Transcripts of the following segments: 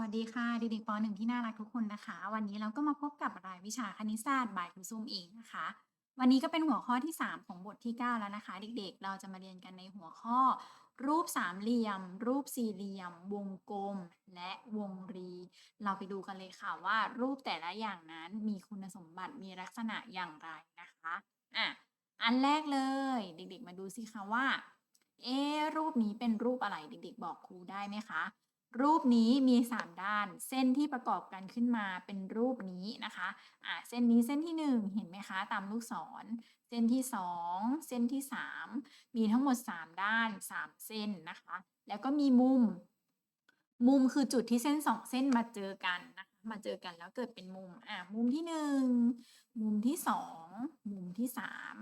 สวัสดีค่ะเด็กๆป .1 ที่น่ารักทุกคนนะคะ วันนี้เราก็มาพบกับรายวิชาคณิตศาสตร์ by ครูส้มเองนะคะ วันนี้ก็เป็นหัวข้อที่ 3 ของบทที่ 9 แล้วนะคะ เด็กๆ เราจะมาเรียนกันในหัวข้อ รูปสามเหลี่ยม รูปสี่เหลี่ยม วงกลม และวงรี เราไปดูกันเลยค่ะว่ารูปแต่ละอย่างนั้นมีคุณสมบัติมีลักษณะอย่างไรนะคะอะอันแรกเลย เด็กๆ มาดูสิคะว่าเอ๊รูปนี้เป็นรูปอะไรเด็กๆ บอกครูได้ไหมคะ รูปนี้มี 3 ด้าน เส้นที่ประกอบกันขึ้นมาเป็นรูปนี้นะคะอะเส้นนี้เส้นที่ 1 เห็นไหมคะ ตามลูกศร เส้นที่ 2 เส้นที่ 3 มีทั้งหมด 3 ด้าน 3 เส้นนะคะ แล้วก็มีมุม มุมคือจุดที่เส้น 2 เส้นมาเจอกันนะคะมาเจอกันแล้วเกิดเป็นมุมอะมุมที่ 1 มุมที่ 2 มุมที่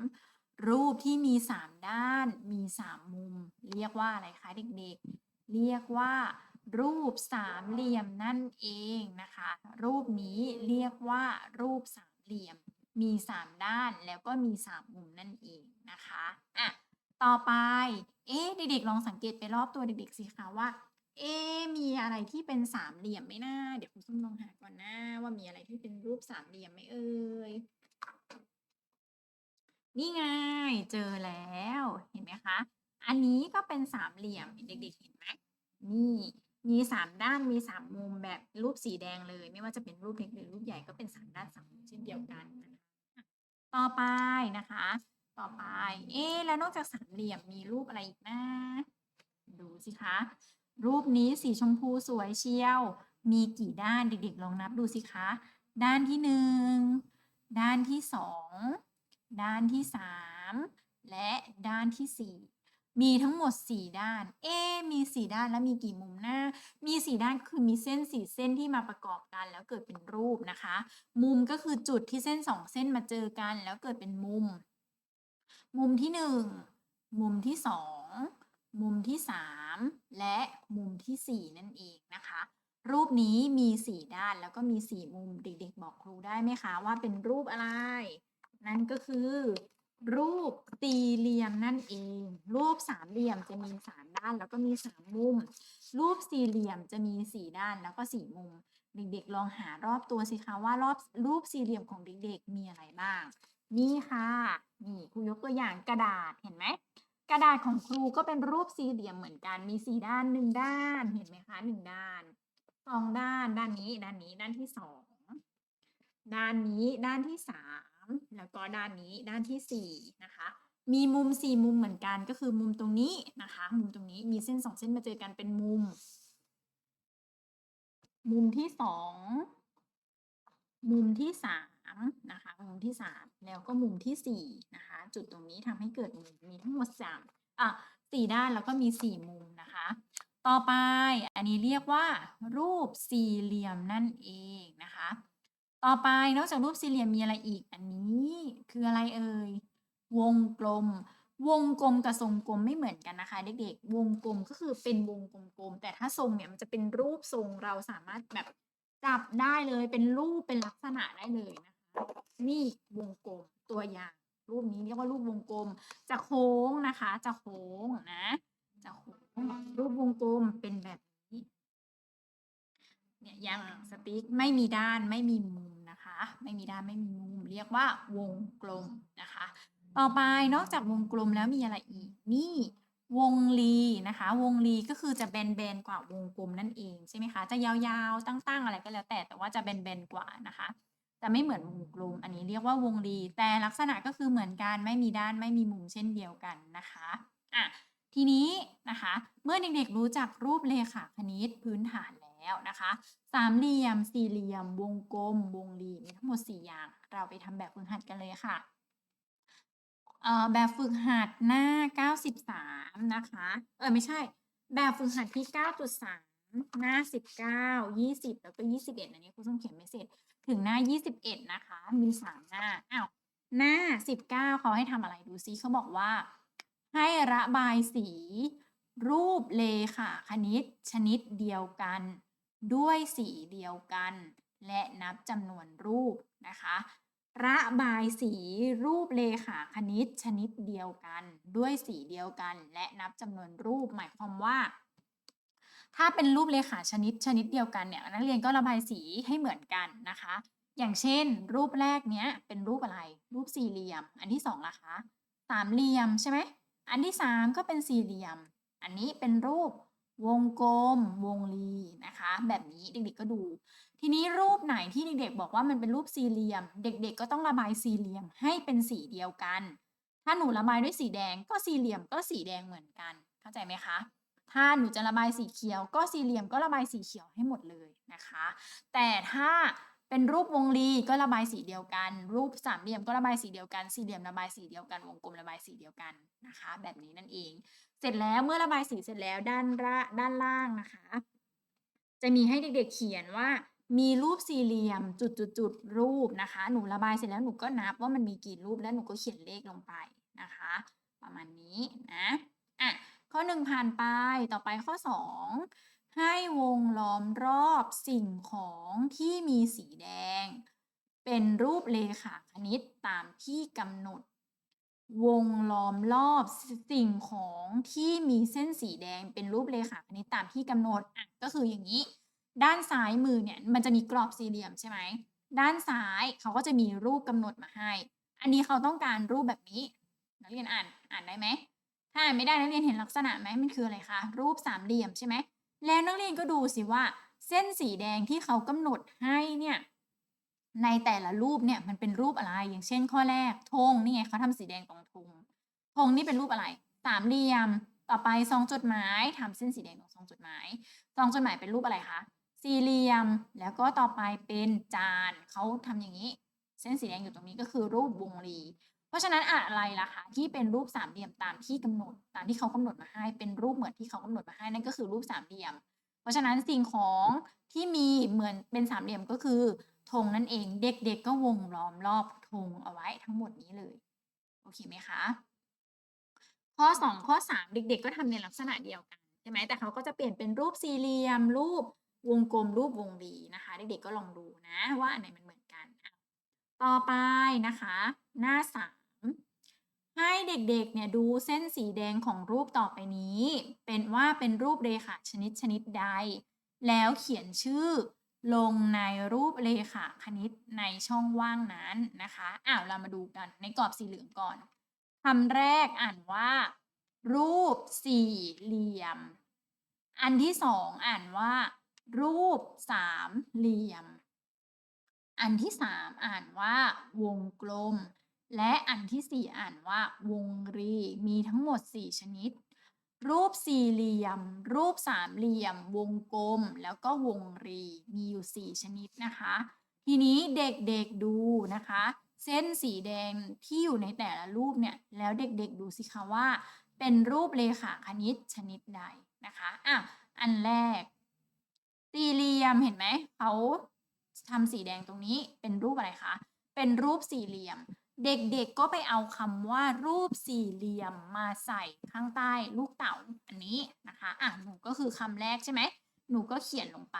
3 รูปที่มี 3 ด้าน มี 3 มุม เรียกว่าอะไรคะเด็กๆ เรียกว่า รูปสามเหลี่ยมนั่นเองนะคะ รูปนี้เรียกว่ารูปสามเหลี่ยม มี3ด้านแล้วก็มี3มุมนั่นเองนะคะอะต่อไป เอ๊ะเด็กๆลองสังเกตไปรอบตัวเด็กๆสิคะว่า เอ๊ะมีอะไรที่เป็นสามเหลี่ยมไหมนะเดี๋ยวคุณส้มลองหาก่อนนะว่ามีอะไรที่เป็นรูปสามเหลี่ยมไหมเอ่ยนี่ไงเจอแล้วเห็นไหมคะ อันนี้ก็เป็นสามเหลี่ยมเด็กๆเห็นไหมนี่ มีสามด้านมีสามมุมแบบรูปสีแดงเลย ไม่ว่าจะเป็นรูปเล็กหรือรูปใหญ่ก็เป็นสามด้านสามมุมเช่นเดียวกันนะคะต่อไปนะคะ ต่อไป เอ๊แล้วนอกจากสามเหลี่ยมมีรูปอะไรอีกนะดูสิคะ รูปนี้สีชมพูสวยเชียว มีกี่ด้านเด็กๆลองนับดูสิคะ ด้านที่หนึ่งด้านที่สองด้านที่สามและด้านที่สี่ มีทั้งหมด 4 ด้านเอมี 4 ด้านแล้วมีกี่มุมหน้า มี 4 ด้านคือมีเส้น 4 เส้นที่มาประกอบกัน แล้วเกิดเป็นรูปนะคะ มุมก็คือจุดที่เส้น 2 เส้นมาเจอกัน แล้วเกิดเป็นมุม มุมที่ 1 มุมที่ 2 มุมที่ 3 และมุมที่ 4 นั่นเองนะคะ รูปนี้มี 4 ด้านแล้วก็มี 4 มุม เด็กๆ บอกครูได้ไหมคะว่าเป็นรูปอะไร นั่นก็คือ รูปสี่เหลี่ยมนั่นเอง รูปสามเหลี่ยมจะมีสามด้านแล้วก็มีสามมุม รูปสี่เหลี่ยมจะมีสี่ด้านแล้วก็สี่มุม เด็กๆ ลองหารอบตัวสิคะว่ารอบรูปสี่เหลี่ยมของเด็กๆ มีอะไรบ้าง นี่ค่ะนี่ครูยกตัวอย่างกระดาษเห็นไหมกระดาษของครูก็เป็นรูปสี่เหลี่ยมเหมือนกันมีสี่ด้านหนึ่งด้านเห็นไหมคะหนึ่งด้านสองด้านด้านนี้ด้านนี้ด้านที่สองด้านนี้ด้านที่สาม แล้วก็ด้านนี้ด้านที่สี่นะคะมีมุมสี่มุมเหมือนกันก็คือมุมตรงนี้นะคะ มุมตรงนี้มีเส้นสองเส้นมาเจอกันเป็นมุม มุมที่สองมุมที่สามนะคะมุมที่สามแล้วก็มุมที่สี่นะคะจุดตรงนี้ทำให้เกิดมุมมีทั้งหมดสามอะสี่ด้านแล้วก็มีสี่มุมนะคะ ต่อไปอันนี้เรียกว่า รูปสี่เหลี่ยมนั่นเองนะคะ ต่อไปนอกจากรูปสี่เหลี่ยมมีอะไรอีก อันนี้คืออะไรเอ่ย วงกลม วงกลมกับทรงกลมไม่เหมือนกันนะคะ เด็กๆ วงกลมก็คือเป็นวงกลมๆ แต่ถ้าทรงเนี่ยมันจะเป็นรูปทรงเราสามารถแบบจับได้เลย เป็นรูปเป็นลักษณะได้เลยนะคะ นี่วงกลมตัวอย่าง รูปนี้เรียกว่ารูปวงกลม จะโค้งนะคะ จะโค้งนะ จะโค้ง รูปวงกลมเป็นแบบนี้ เนี่ยอย่างสติ๊กไม่มีด้านไม่มีมุม ไม่มีด้านไม่มีมุม เรียกว่าวงกลมนะคะ ต่อไปนอกจากวงกลมแล้วมีอะไรอีก นี่วงรีนะคะ วงรีก็คือจะแบนๆกว่าวงกลมนั่นเองใช่ไหมคะ จะยาวๆตั้ง ๆ อะไรก็แล้วแต่ แต่ว่าจะแบนๆกว่านะคะ จะไม่เหมือนวงกลม อันนี้เรียกว่าวงรี แต่ลักษณะก็คือเหมือนกันไม่มีด้านไม่มีมุมเช่นเดียวกันนะคะอะทีนี้นะคะ เมื่อเด็กๆรู้จักรูปเลขาคณิตพื้นฐานแล้ว นะคะสามเหลี่ยม สี่เหลี่ยม วงกลม วงรีมีทั้งหมด 4 อย่าง เราไปทำแบบฝึกหัดกันเลยค่ะแบบฝึกหัดหน้า 93 นะคะ เออไม่ใช่ แบบฝึกหัดที่ 9.3 หน้า 19 20 แล้วก็ 21 อันนี้ครูต้องเขียนไม่เสร็จ ถึงหน้า 21 นะคะ มี 3 หน้า อ้าว หน้า 19 เขาให้ทำอะไรดูซิเขาบอกว่า ให้ระบายสี รูปเลขาคณิตชนิดเดียวกัน ด้วยสีเดียวกัน และนับจำนวนรูปนะคะ ระบายสีรูปเลขาคณิตชนิดเดียวกัน ด้วยสีเดียวกัน และนับจำนวนรูปหมายความว่า ถ้าเป็นรูปเลขาชนิดชนิดเดียวกันเนี่ยนักเรียนก็ระบายสีให้เหมือนกันนะคะ อย่างเช่น รูปแรกเนี้ยเป็นรูปอะไร รูปสี่เหลี่ยม อันที่สองล่ะคะสามเหลี่ยมใช่ไหมอันที่สามก็เป็นสี่เหลี่ยม อันนี้เป็นรูป วงกลม วงรีนะคะ แบบนี้เด็กๆก็ดู ทีนี้รูปไหนที่เด็กๆบอกว่ามันเป็นรูปสี่เหลี่ยม เด็กๆ ก็ต้องระบายสี่เหลี่ยมให้เป็นสีเดียวกัน ถ้าหนูระบายด้วยสีแดงก็สี่เหลี่ยมก็สีแดงเหมือนกัน เข้าใจไหมคะ ถ้าหนูจะระบายสีเขียว ก็สี่เหลี่ยมก็ระบายสีเขียวให้หมดเลยนะคะ แต่ถ้าเป็นรูปวงรีก็ระบายสีเดียวกัน รูปสามเหลี่ยมก็ระบายสีเดียวกัน สี่เหลี่ยมระบายสีเดียวกัน วงกลมระบายสีเดียวกันนะคะ แบบนี้นั่นเอง เสร็จแล้วเมื่อระบายสีเสร็จแล้วด้านละด้านล่างนะคะ จะมีให้เด็กๆเขียนว่า มีรูปสี่เหลี่ยมจุดจุดจุดๆๆรูปนะคะ หนูระบายเสร็จแล้วหนูก็นับว่ามันมีกี่รูปแล้วหนูก็เขียนเลขลงไปนะคะ ประมาณนี้นะอะข้อหนึ่งผ่านไปต่อไปข้อสองให้วงล้อมรอบสิ่งของที่มีสีแดง เป็นรูปเลขาคณิตตามที่กำหนด วงล้อมรอบสิ่งของที่มีเส้นสีแดงเป็นรูปเลขาคณิตตามที่กำหนดอะก็คืออย่างนี้ ด้านซ้ายมือเนี่ยมันจะมีกรอบสี่เหลี่ยมใช่ไหมด้านซ้ายเขาก็จะมีรูปกำหนดมาให้ อันนี้เขาต้องการรูปแบบนี้ นักเรียนอ่านอ่านได้ไหมถ้าอ่านไม่ได้นักเรียนเห็นลักษณะไหมมันคืออะไรคะรูปสามเหลี่ยมใช่ไหมแล้วนักเรียนก็ดูสิว่า เส้นสีแดงที่เขากำหนดให้เนี่ย ในแต่ละรูปเนี่ยมันเป็นรูปอะไร อย่างเช่นข้อแรกธงนี่ไงเขาทำสีแดงตรงธงธงนี่เป็นรูปอะไรสามเหลี่ยม ต่อไปซองจดหมายทำเส้นสีแดงตรงซองจดหมายซองจดหมายเป็นรูปอะไรคะสี่เหลี่ยม แล้วก็ต่อไปเป็นจานเขาทำอย่างนี้ เส้นสีแดงอยู่ตรงนี้ก็คือรูปวงรี เพราะฉะนั้นอะไรล่ะคะที่เป็นรูปสามเหลี่ยมตามที่กำหนด ตามที่เขากำหนดมาให้เป็นรูปเหมือนที่เขากำหนดมาให้นั่นก็คือรูปสามเหลี่ยม เพราะฉะนั้นสิ่งของที่มีเหมือนเป็นสามเหลี่ยมก็คือ ธงนั่นเองเด็กๆก็วงล้อมรอบธงเอาไว้ทั้งหมดนี้เลย โอเคไหมคะ ข้อ 2 ข้อ 3 เด็ก ๆ ก็ทำในลักษณะเดียวกันใช่ไหมแต่เขาก็จะเปลี่ยนเป็นรูปสี่เหลี่ยม รูปวงกลม รูปวงรีนะคะ เด็กๆก็ลองดูนะว่าอันไหนมันเหมือนกัน ต่อไปนะคะ หน้า 3 ให้เด็กๆเนี่ยดูเส้นสีแดงของรูปต่อไปนี้ เป็นว่าเป็นรูปเรขาชนิดชนิดใด แล้วเขียนชื่อ ลงในรูปเรขาคณิตในช่องว่างนั้นนะคะอ้าวเรามาดูกันในกรอบสีเหลืองก่อนคำแรกอ่านว่า รูปสี่เหลี่ยม อันที่สองอ่านว่า รูปสามเหลี่ยม อันที่สามอ่านว่า วงกลม และอันที่สี่อ่านว่า วงรีมีทั้งหมดสี่ชนิด รูปสี่เหลี่ยม รูปสามเหลี่ยม วงกลม แล้วก็วงรี มีอยู่สี่ชนิดนะคะ ทีนี้เด็กๆดูนะคะ เส้นสีแดงที่อยู่ในแต่ละรูปเนี่ย แล้วเด็กๆดูสิคะว่า เป็นรูปเลขาคณิตชนิดใดนะคะอะอันแรก สี่เหลี่ยมเห็นไหมเขาทำสีแดงตรงนี้เป็นรูปอะไรคะ เป็นรูปสี่เหลี่ยม เด็กๆก็ไปเอาคำว่ารูปสี่เหลี่ยมมาใส่ข้างใต้ลูกเต๋าอันนี้นะคะอะหนูก็คือคำแรกใช่ไหมหนูก็เขียนลงไป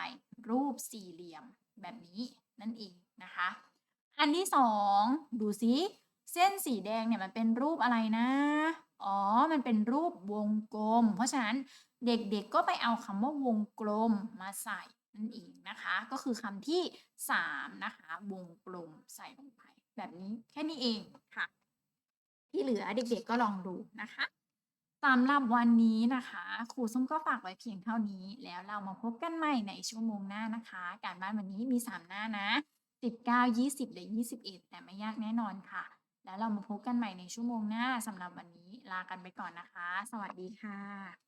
รูปสี่เหลี่ยมแบบนี้นั่นเองนะคะ อันที่สองดูซิเส้นสีแดงเนี่ยมันเป็นรูปอะไรนะ อ๋อ มันเป็นรูปวงกลม เพราะฉะนั้นเด็กๆก็ไปเอาคำว่าวงกลมมาใส่นั่นเองนะคะ ก็คือคำที่สามนะคะ วงกลมใส่ลงไป แบบนี้แค่นี้เองค่ะ ที่เหลือเด็กๆก็ลองดูนะคะสำหรับวันนี้นะคะ ครูส้มก็ฝากไว้เพียงเท่านี้ แล้วเรามาพบกันใหม่ในชั่วโมงหน้านะคะ การบ้านวันนี้มี 3 หน้านะ 19 20 และ 21 แต่ไม่ยากแน่นอนค่ะ แล้วเรามาพบกันใหม่ในชั่วโมงหน้าสำหรับวันนี้ลากันไปก่อนนะคะ สวัสดีค่ะ